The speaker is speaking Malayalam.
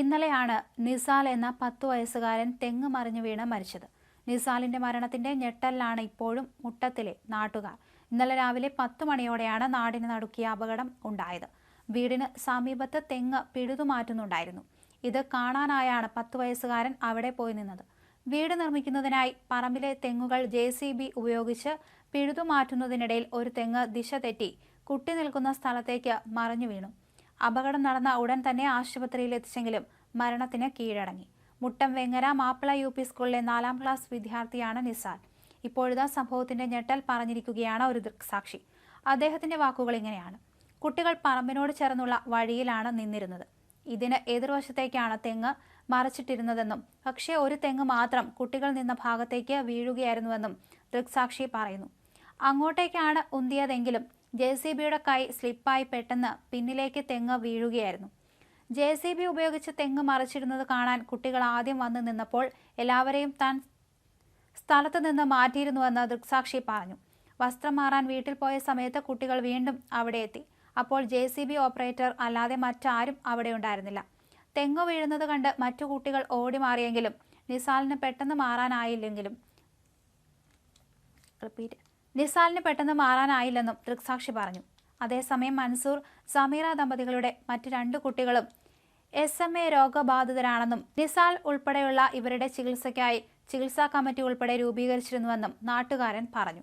ഇന്നലെയാണ് നിസാൽ എന്ന പത്തു വയസ്സുകാരൻ തെങ്ങ് മറിഞ്ഞു വീണ് മരിച്ചത്. നിസാലിന്റെ മരണത്തിന്റെ ഞെട്ടലിലാണ് ഇപ്പോഴും മുട്ടത്തിലെ നാട്ടുകാർ. ഇന്നലെ രാവിലെ പത്ത് മണിയോടെയാണ് നാടിന് നടുക്കിയ അപകടം ഉണ്ടായത്. വീടിന് സമീപത്ത് തെങ്ങ് പിഴുതുമാറ്റുന്നുണ്ടായിരുന്നു. ഇത് കാണാനായാണ് പത്ത് വയസ്സുകാരൻ അവിടെ പോയി നിന്നത്. വീട് നിർമ്മിക്കുന്നതിനായി പറമ്പിലെ തെങ്ങുകൾ ജെ സി ബി ഉപയോഗിച്ച് പിഴുതുമാറ്റുന്നതിനിടയിൽ ഒരു തെങ്ങ് ദിശ തെറ്റി കുട്ടി നിൽക്കുന്ന സ്ഥലത്തേക്ക് മറിഞ്ഞു വീണു. അപകടം നടന്ന ഉടൻ തന്നെ ആശുപത്രിയിൽ എത്തിച്ചെങ്കിലും മരണത്തിന് കീഴടങ്ങി. മുട്ടം വെങ്ങര മാപ്പിള യു പി സ്കൂളിലെ നാലാം ക്ലാസ് വിദ്യാർത്ഥിയാണ് നിസാൽ. ഇപ്പോഴത്തെ സംഭവത്തിന്റെ ഞെട്ടൽ പറഞ്ഞിരിക്കുകയാണ് ഒരു ദൃക്സാക്ഷി. അദ്ദേഹത്തിന്റെ വാക്കുകൾ ഇങ്ങനെയാണ്. കുട്ടികൾ പറമ്പിനോട് ചേർന്നുള്ള വഴിയിലാണ് നിന്നിരുന്നത്. ഇതിന് എതിർവശത്തേക്കാണ് തെങ്ങ് മറച്ചിട്ടിരുന്നതെന്നും പക്ഷേ ഒരു തെങ്ങ് മാത്രം കുട്ടികൾ നിന്ന ഭാഗത്തേക്ക് വീഴുകയായിരുന്നുവെന്നും ദൃക്സാക്ഷി പറയുന്നു. അങ്ങോട്ടേക്കാണ് ഉന്തിയതെങ്കിലും ജെ സി ബിയുടെ കൈ സ്ലിപ്പായി പെട്ടെന്ന് പിന്നിലേക്ക് തെങ്ങ് വീഴുകയായിരുന്നു. ജെ സി ബി ഉപയോഗിച്ച് തെങ്ങ് മറിച്ചിരുന്നത് കാണാൻ കുട്ടികൾ ആദ്യം വന്നു നിന്നപ്പോൾ എല്ലാവരെയും താൻ സ്ഥലത്ത് നിന്ന് മാറ്റിയിരുന്നുവെന്ന് ദൃക്സാക്ഷി പറഞ്ഞു. വസ്ത്രം മാറാൻ വീട്ടിൽ പോയ സമയത്ത് കുട്ടികൾ വീണ്ടും അവിടെ എത്തി. അപ്പോൾ ജെ സി ബി ഓപ്പറേറ്റർ അല്ലാതെ മറ്റാരും അവിടെ ഉണ്ടായിരുന്നില്ല. തെങ്ങ് വീഴുന്നത് കണ്ട് മറ്റു കുട്ടികൾ ഓടി മാറിയെങ്കിലും നിസാലിന് പെട്ടെന്ന് മാറാനായില്ലെങ്കിലും. റിപ്പീറ്റ്. നിസാലിന് പെട്ടെന്ന് മാറാനായില്ലെന്നും ദൃക്സാക്ഷി പറഞ്ഞു. അതേസമയം മൻസൂർ സമീറ ദമ്പതികളുടെ മറ്റ് രണ്ട് കുട്ടികളും എസ് എം എ രോഗബാധിതരാണെന്നും നിസാൽ ഉൾപ്പെടെയുള്ള ഇവരുടെ ചികിത്സയ്ക്കായി ചികിത്സാ കമ്മിറ്റി ഉൾപ്പെടെ രൂപീകരിച്ചിരുന്നുവെന്നും നാട്ടുകാരൻ പറഞ്ഞു.